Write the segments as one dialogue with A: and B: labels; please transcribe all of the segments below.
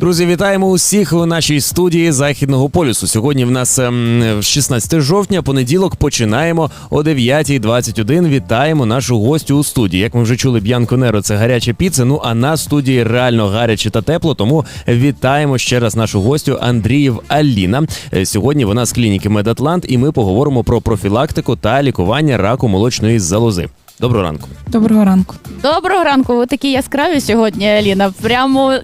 A: Друзі, вітаємо усіх у нашій студії Західного полюсу. Сьогодні в нас ем, 16 жовтня, понеділок починаємо о 9.21. Вітаємо нашу гостю у студії. Як ми вже чули, Б'янко Неро це гаряча піца. Ну а на студії реально гаряче та тепло. Тому вітаємо ще раз нашу гостю Андріїв Аліна. Е, Сьогодні вона з клініки Медатлант, і ми поговоримо про профілактику та лікування раку молочної залози. Доброго ранку.
B: Доброго ранку.
C: Доброго ранку, ви такі яскраві сьогодні, Аліна. Прямо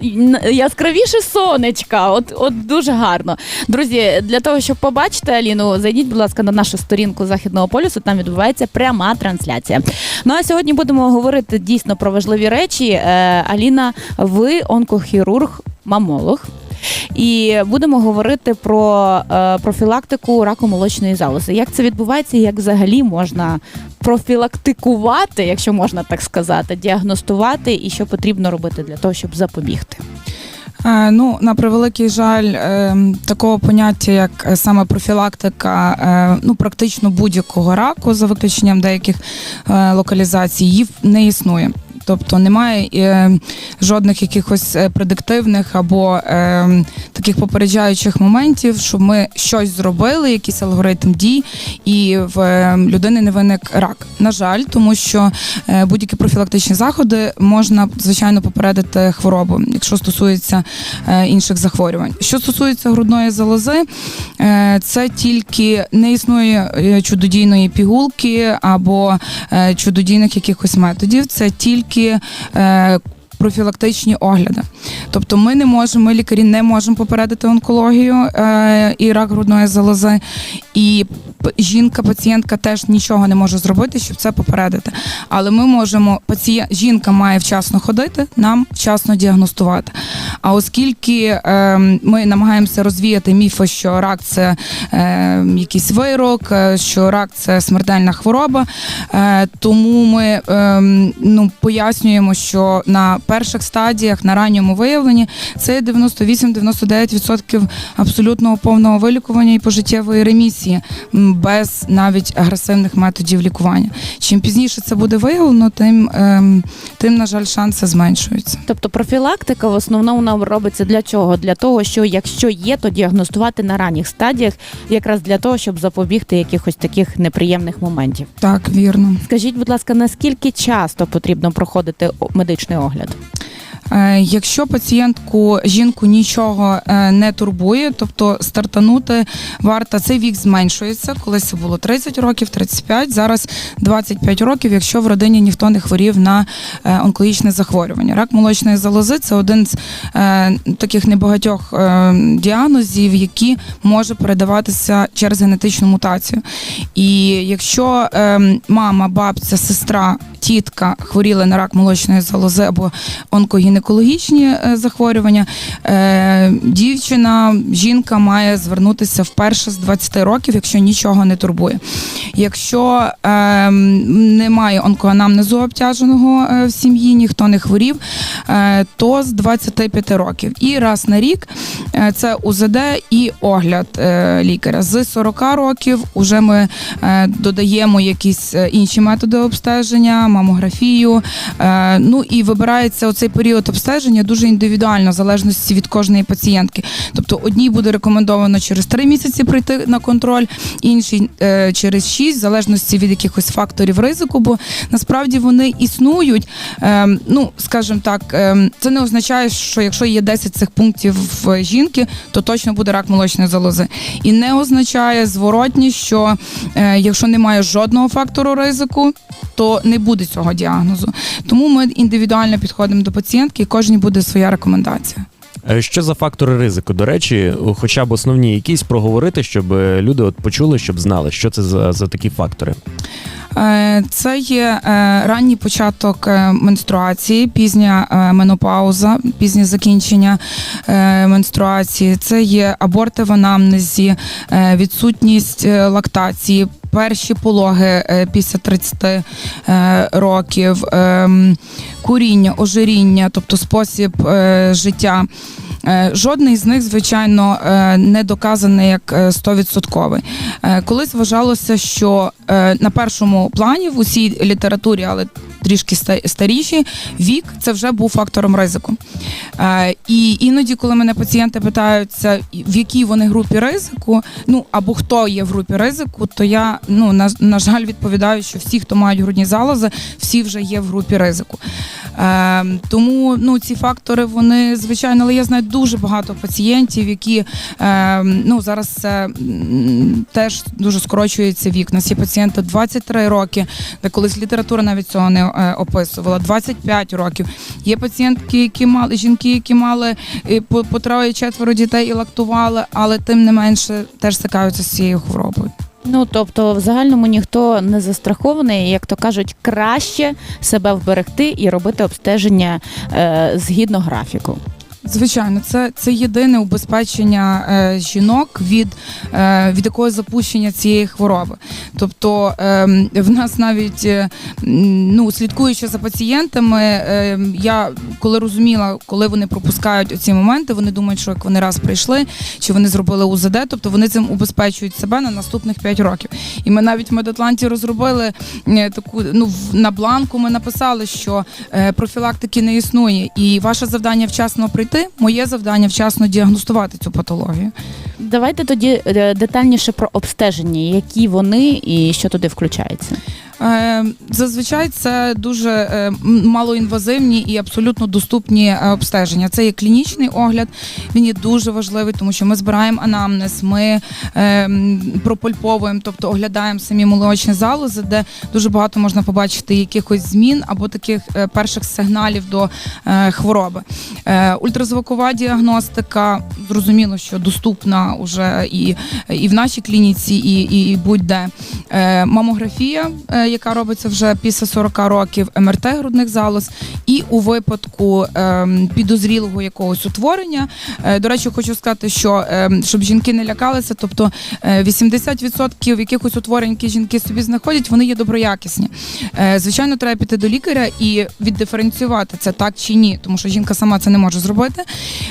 C: яскравіше сонечка. От, от дуже гарно. Друзі, для того, щоб побачити Аліну, зайдіть, будь ласка, на нашу сторінку Західного полюсу. Там відбувається пряма трансляція. Ну а сьогодні будемо говорити дійсно про важливі речі. Е, Аліна, ви онкохірург, мамолог. І будемо говорити про е, профілактику раку молочної залози. Як це відбувається, і як взагалі можна профілактикувати, якщо можна так сказати, діагностувати і що потрібно робити для того, щоб запобігти.
B: Е, ну, на превеликий жаль, е, такого поняття, як саме профілактика, ну практично будь-якого раку, за виключенням деяких локалізацій, її не існує. Тобто немає е, жодних якихось е, предиктивних або е, таких попереджаючих моментів, щоб ми щось зробили, якийсь алгоритм дій, і в е, людини не виник рак. На жаль, тому що е, будь-які профілактичні заходи можна звичайно попередити хворобу, якщо стосується е, інших захворювань. Що стосується грудної залози, е, це тільки не існує е, чудодійної пігулки або е, чудодійних якихось методів. Це тільки е, профілактичні огляди. Тобто ми не можемо, ми лікарі не можемо попередити онкологію е, і рак грудної залози, і жінка, пацієнтка теж нічого не може зробити, щоб це попередити. Але ми можемо, пацієнт, жінка має вчасно ходити, нам вчасно діагностувати. А оскільки е, ми намагаємося розвіяти міфи, що рак це е, якийсь вирок, е, що рак це смертельна хвороба, е, тому ми е, ну, пояснюємо, що на перших стадіях, на ранньому виявленні, це 98-99% абсолютного повного вилікування і пожиттєвої ремісії без навіть агресивних методів лікування. Чим пізніше це буде виявлено, тим, ем, тим на жаль, шанси зменшуються.
C: Тобто профілактика в основному робиться для чого? Для того, що якщо є, то діагностувати на ранніх стадіях, якраз для того, щоб запобігти якихось таких неприємних моментів.
B: Так, вірно.
C: Скажіть, будь ласка, наскільки часто потрібно проходити медичний огляд?
B: Е, Якщо пацієнтку жінку нічого е, не турбує, тобто стартанути варто, цей вік зменшується. Колись це було 30 років, 35, зараз 25 років, якщо в родині ніхто не хворів на е, онкологічне захворювання. Рак молочної залози це один з таких небагатьох діагнозів, які може передаватися через генетичну мутацію. І якщо мама, бабця, сестра, тітка хворіли на рак молочної залози або онкогінекологічні е, захворювання, е, дівчина, жінка має звернутися вперше з 20 років, якщо нічого не турбує. Якщо е, немає онкоанамнезу обтяженого е, в сім'ї, ніхто не хворів, то з 25 років. І раз на рік це УЗД і огляд лікаря. З 40 років вже ми додаємо якісь інші методи обстеження, мамографію. Ну і вибирається оцей період обстеження дуже індивідуально, в залежності від кожної пацієнтки. Тобто одній буде рекомендовано через 3 місяці прийти на контроль, іншій е, через 6, в залежності від якихось факторів ризику, бо насправді вони існують, е, ну скажімо так, ем, це не означає, що якщо є 10 цих пунктів в жінки, то точно буде рак молочної залози. І не означає зворотні, що е, якщо немає жодного фактору ризику, то не буде цього діагнозу. Тому ми індивідуально підходимо до пацієнтки, і кожній буде своя рекомендація.
A: Е, Що за фактори ризику? До речі, хоча б основні якісь проговорити, щоб е, люди от почули, щоб знали, що це за, за такі фактори.
B: Е, Це є ранній початок менструації, пізня менопауза, пізнє закінчення менструації. Це є аборти в анамнезі, відсутність лактації. Перші пологи е, після 30 е, років, ем, куріння, ожиріння, тобто спосіб е, життя. Жодний з них, звичайно, не доказаний як стовідсотковий. 100%. Е, Колись вважалося, що на першому плані в усій літературі, але трішки старіші, вік це вже був фактором ризику. Е, І іноді, коли мене пацієнти питаються, в якій вони групі ризику, ну або хто є в групі ризику, то я ну на, на жаль відповідаю, що всі, хто мають грудні залози, всі вже є в групі ризику. Е, тому ну ці фактори вони звичайно, але я знаю дуже багато пацієнтів, які е, ну зараз теж дуже скорочується вік. У нас є пацієнти 23 роки, де колись література навіть цього не описувала. 25 років. Є пацієнтки, які мали жінки, які мали е, по троє четверо дітей і лактували, але тим не менше теж стикаються з цією хворобою.
C: Ну тобто, в загальному ніхто не застрахований, як то кажуть, краще себе вберегти і робити обстеження е, згідно графіку.
B: Звичайно, це, це єдине убезпечення е, жінок від, е, від якогось запущення цієї хвороби. Тобто е, в нас навіть е, ну, слідкуючи за пацієнтами, е, я коли розуміла, коли вони пропускають оці моменти, вони думають, що як вони раз прийшли, чи вони зробили УЗД, тобто вони цим убезпечують себе на наступних 5 років. І ми навіть в Медатланті розробили е, таку ну на бланку. Ми написали, що е, профілактики не існує, і ваше завдання вчасно прийти. Моє завдання вчасно діагностувати цю патологію.
C: Давайте тоді е, детальніше про обстеження, які вони і що туди включається.
B: Е, Зазвичай це дуже е, малоінвазивні і абсолютно доступні е, обстеження. Це є клінічний огляд. Він є дуже важливий, тому що ми збираємо анамнез, ми пропульповуємо, тобто оглядаємо самі молочні залози, де дуже багато можна побачити якихось змін або таких перших сигналів до хвороби. Ультразвукова діагностика, зрозуміло, що доступна вже і, і в нашій клініці, і, і, будь-де. Мамографія, яка робиться вже після 40 років, МРТ грудних залоз, і у випадку ем, підозрілого якогось утворення. Е, До речі, хочу сказати, що ем, щоб жінки не лякалися, тобто е, 80% якихось утворень, які жінки собі знаходять, вони є доброякісні. Е, Звичайно, треба піти до лікаря і віддиференціювати це так чи ні, тому що жінка сама це не може зробити.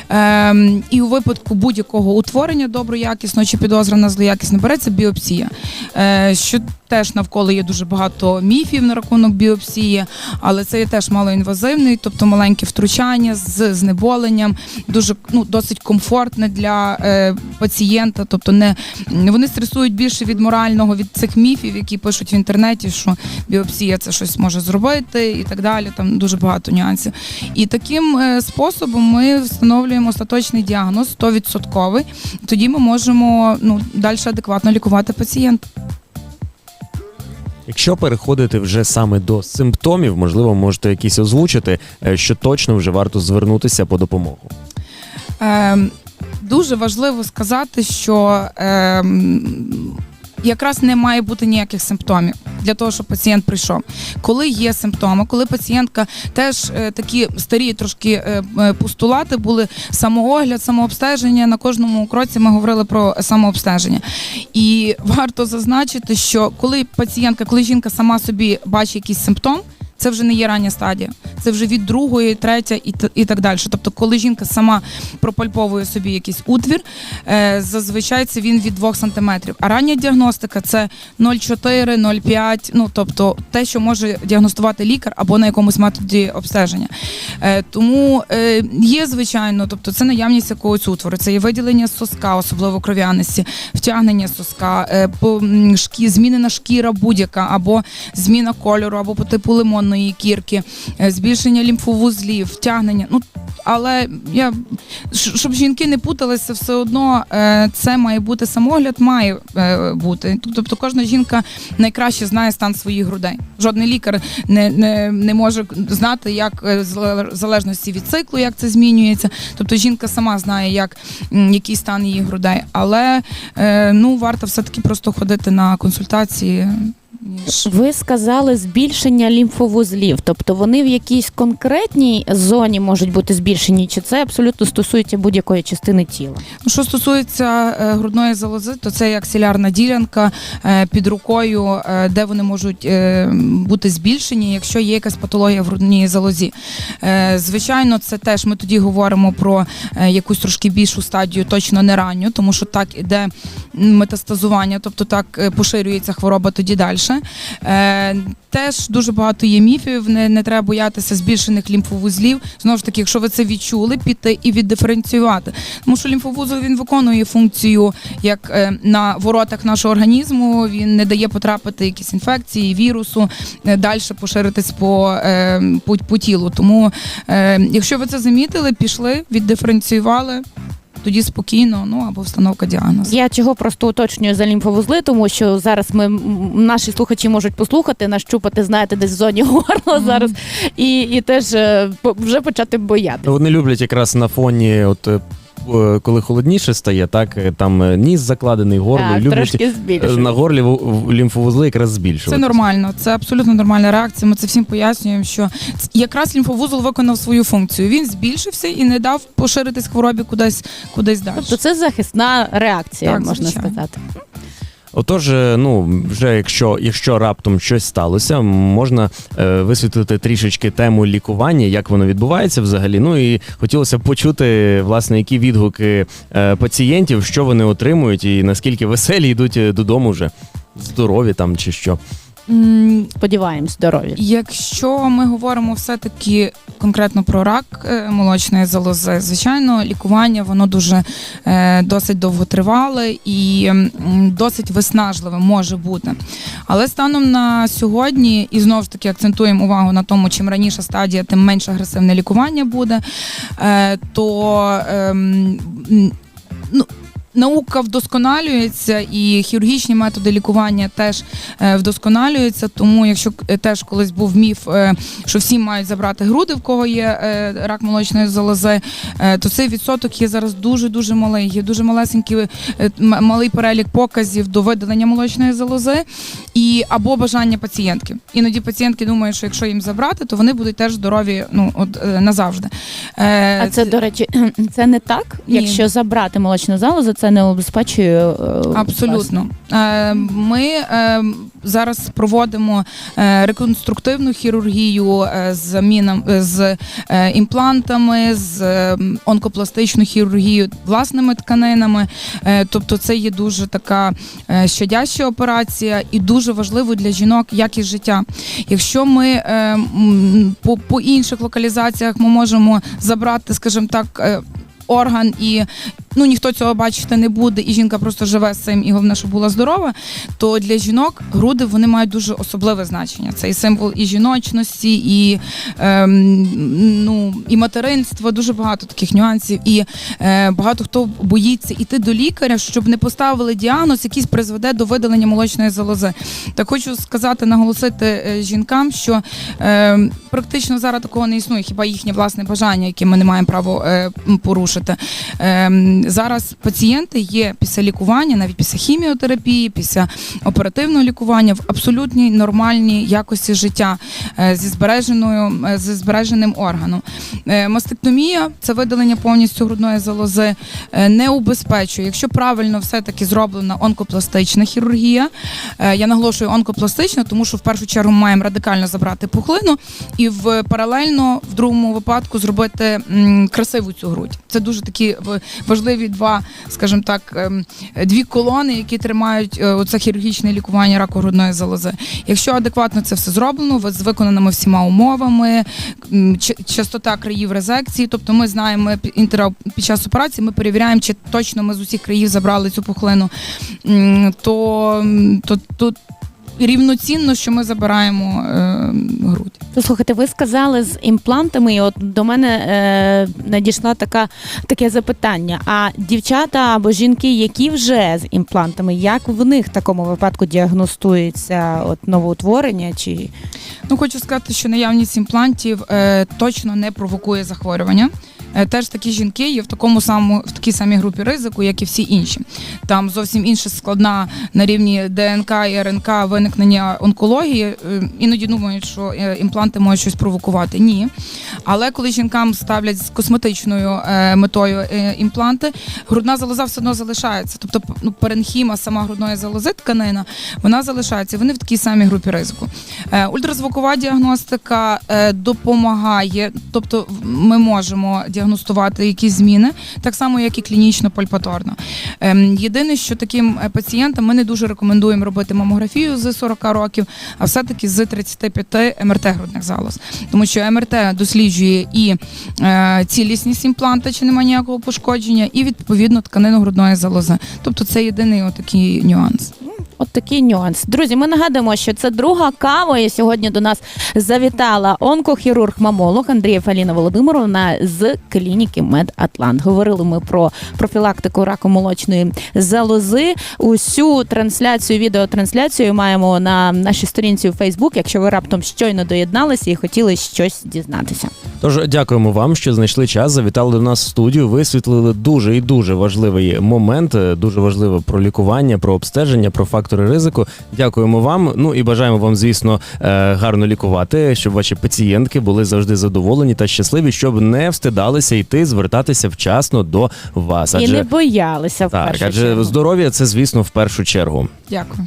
B: Ем, І у випадку будь-якого утворення доброякісного чи підозра на злоякісне береться біопсія. Е, Що теж навколо є дуже багато міфів на рахунок біопсії, але це є теж малоінвазивний, тобто маленьке втручання з знеболенням, дуже ну досить комфортне для е, пацієнта. Тобто не вони стресують більше від морального, від цих міфів, які пишуть в інтернеті, що біопсія це щось може зробити і так далі. Там дуже багато нюансів. І таким е, способом ми встановлюємо остаточний діагноз 100%. Тоді ми можемо ну далі адекватно лікувати пацієнта.
A: Якщо переходити вже саме до симптомів, можливо, можете якісь озвучити, е, що точно вже варто звернутися по допомогу.
B: Е, дуже важливо сказати, що ем, якраз не має бути ніяких симптомів для того, щоб пацієнт прийшов. Коли є симптоми, коли пацієнтка теж е, такі старі трошки е, е, постулати були самоогляд, самообстеження. На кожному кроці ми говорили про самообстеження. І варто зазначити, що коли пацієнтка, коли жінка сама собі бачить якийсь симптом. Це вже не є рання стадія, це вже від другої, третя і, і так далі. Тобто, коли жінка сама пропальповує собі якийсь утвір, е, зазвичай це він від 2 см. А рання діагностика це 0,4, 0,5, ну тобто те, що може діагностувати лікар або на якомусь методі обстеження. Е, тому е, є звичайно, тобто це наявність якогось утвору, це є виділення соска, особливо кров'яності, втягнення соска, шкі, змінена шкіра будь-яка, або зміна кольору, або по типу лимона. Сонної кірки, е, збільшення лімфовузлів, втягнення. Ну але я щоб жінки не путалися, все одно е, це має бути самогляд, має е, бути. Тобто кожна жінка найкраще знає стан своїх грудей. Жодний лікар не, не, не може знати, як в залежності від циклу, як це змінюється. Тобто жінка сама знає, як який стан її грудей. Але ну варто все-таки просто ходити на консультації.
C: Ви сказали збільшення лімфовузлів, тобто вони в якійсь конкретній зоні можуть бути збільшені, чи це абсолютно стосується будь-якої частини тіла?
B: Ну, Що стосується е, грудної залози, то це як сілярна ділянка е, під рукою, е, де вони можуть бути збільшені, якщо є якась патологія в грудній залозі. Звичайно, це теж ми тоді говоримо про якусь трошки більшу стадію, точно не ранню, тому що так іде метастазування, тобто так поширюється хвороба тоді далі. Е, теж дуже багато є міфів, не, не треба боятися збільшених лімфовузлів. Знову ж таки, якщо ви це відчули, піти і віддиференціювати. Тому що лімфовузол він виконує функцію як е, на воротах нашого організму. Він не дає потрапити якісь інфекції, вірусу, е, далі поширитись по, е, по, по тілу. Тому, е, якщо ви це замітили, пішли, віддиференціювали. Тоді спокійно, ну або встановка діагнозу.
C: Я чого просто уточнюю за лімфовузли, тому що зараз ми наші слухачі можуть послухати, нащупати, знаєте, десь в зоні горла зараз, і, і теж е, вже почати боятися.
A: Вони люблять якраз на фоні, от е, коли холодніше стає, так е, там е, ніс закладений, горло
C: Так,
A: люблять
C: трошки
A: е,
C: збільшує.
A: на горлі в- в- лімфовузли якраз збільшувати.
B: Це нормально, це абсолютно нормальна реакція. Ми це всім пояснюємо, що ц- якраз лімфовузол виконав свою функцію. Він збільшився і не дав поширитись хворобі кудись кудись далі.
C: Тобто це захисна реакція,
B: Так,
C: можна
B: звичайно.
C: сказати.
A: Отож, е, ну вже якщо, якщо раптом щось сталося, можна е, висвітлити трішечки тему лікування, як воно відбувається взагалі. Ну і хотілося б почути, власне, які відгуки е, пацієнтів, що вони отримують, і наскільки веселі йдуть е, додому вже здорові там чи що.
C: Сподіваємось, здорові.
B: Якщо ми говоримо все-таки конкретно про рак е, молочної залози, звичайно, лікування воно дуже е, досить довготривале і досить виснажливе може бути. Але станом на сьогодні, і знову ж таки акцентуємо увагу на тому, чим раніше стадія, тим менш агресивне лікування буде, е, то ем, ну, Наука вдосконалюється і хірургічні методи лікування теж е, вдосконалюються. Тому, якщо е, теж колись був міф, е, що всі мають забрати груди, в кого є рак молочної залози, то цей відсоток є зараз дуже дуже малий. Є дуже малесенький малий перелік показів до видалення молочної залози і або бажання пацієнтки. Іноді пацієнтки думають, що якщо їм забрати, то вони будуть теж здорові ну от назавжди.
C: А це, до речі, це не так.
B: Ні.
C: Якщо забрати молочну залозу, це не обезпечує е,
B: Абсолютно. Е, Ми е, зараз проводимо реконструктивну хірургію з заміном е, з імплантами, з онкопластичну хірургію власними тканинами. Тобто, це є дуже така щадяща операція і дуже важливо для жінок якість життя. Якщо ми по, по інших локалізаціях ми можемо забрати, скажімо так. Орган і ну ніхто цього бачити не буде, і жінка просто живе з цим, і головне, щоб була здорова. То для жінок груди вони мають дуже особливе значення. Це і символ і жіночності, і ем, ну і материнства. Дуже багато таких нюансів. І е, багато хто боїться іти до лікаря, щоб не поставили діагноз, який призведе до видалення молочної залози. Так хочу сказати, наголосити е, жінкам, що е, практично зараз такого не існує, хіба їхнє власне бажання, яке ми не маємо права е, порушити. Е, зараз пацієнти є після лікування, навіть після хіміотерапії, після оперативного лікування в абсолютній нормальній якості життя е, зі збереженою е, зі збереженим органом. Е, Мастектомія це видалення повністю грудної залози не убезпечує. Якщо правильно все-таки зроблена онкопластична хірургія, я наголошую онкопластична, тому що в першу чергу ми маємо радикально забрати пухлину і в паралельно в другому випадку зробити красиву цю грудь. Це дуже такі в- важливі два, скажімо так, ем, дві колони, які тримають е, оце хірургічне лікування раку грудної залози. Якщо адекватно це все зроблено, з виконаними всіма умовами, частота країв резекції, тобто ми знаємо під- час операції, ми перевіряємо, чи точно ми з усіх країв забрали цю пухлину, то, то, то рівноцінно, що ми забираємо е, грудь.
C: Слухайте, ви сказали з імплантами, і от до мене е, надійшла така таке запитання. А дівчата або жінки, які вже з імплантами, як в них в такому випадку діагностується от новоутворення? Чи
B: Ну хочу сказати, що наявність імплантів е, точно не провокує захворювання. Е, Теж такі жінки є в такому самому в такій самій групі ризику, як і всі інші. Там зовсім інша складна на рівні ДНК і РНК виникнення онкології. Е, Іноді думають, що е, імпланти можуть щось провокувати. Ні. Але коли жінкам ставлять з косметичною метою імпланти, грудна залоза все одно залишається. Тобто, ну, перенхіма сама грудної залози, тканина, вона залишається. Вони в такій самій групі ризику. Ультразвукова діагностика допомагає, тобто ми можемо діагностувати якісь зміни, так само як і клінічно пальпаторно. Ем, Єдине, що таким е, пацієнтам ми не дуже рекомендуємо робити мамографію з 40 років, а все-таки з 35 МРТ грудних залоз. Тому що МРТ досліджує і е, цілісність імпланта, чи немає ніякого пошкодження, і відповідно тканину грудної залози. Тобто це єдиний отакий нюанс.
C: От такий нюанс. Друзі, ми нагадуємо, що це друга кава. І сьогодні до нас завітала онкохірург-мамолог Андрія Фаліна Володимировна з клініки Медатлант. Говорили ми про профілактику раку молочної залози. Усю трансляцію, відеотрансляцію маємо на нашій сторінці у Фейсбук, якщо ви раптом щойно доєдналися і хотіли щось дізнатися.
A: Тож дякуємо вам, що знайшли час, завітали до нас в студію, висвітлили дуже і дуже важливий момент, е, дуже важливо про лікування, про обстеження, про фактори ризику. Дякуємо вам. Ну і бажаємо вам, звісно, е, гарно лікувати, щоб ваші пацієнтки були завжди задоволені та щасливі, щоб не встидалися йти, звертатися вчасно до вас.
C: І не боялися в
A: так,
C: першу
A: адже
C: чергу.
A: здоров'я це, звісно, в першу чергу.
B: Дякую.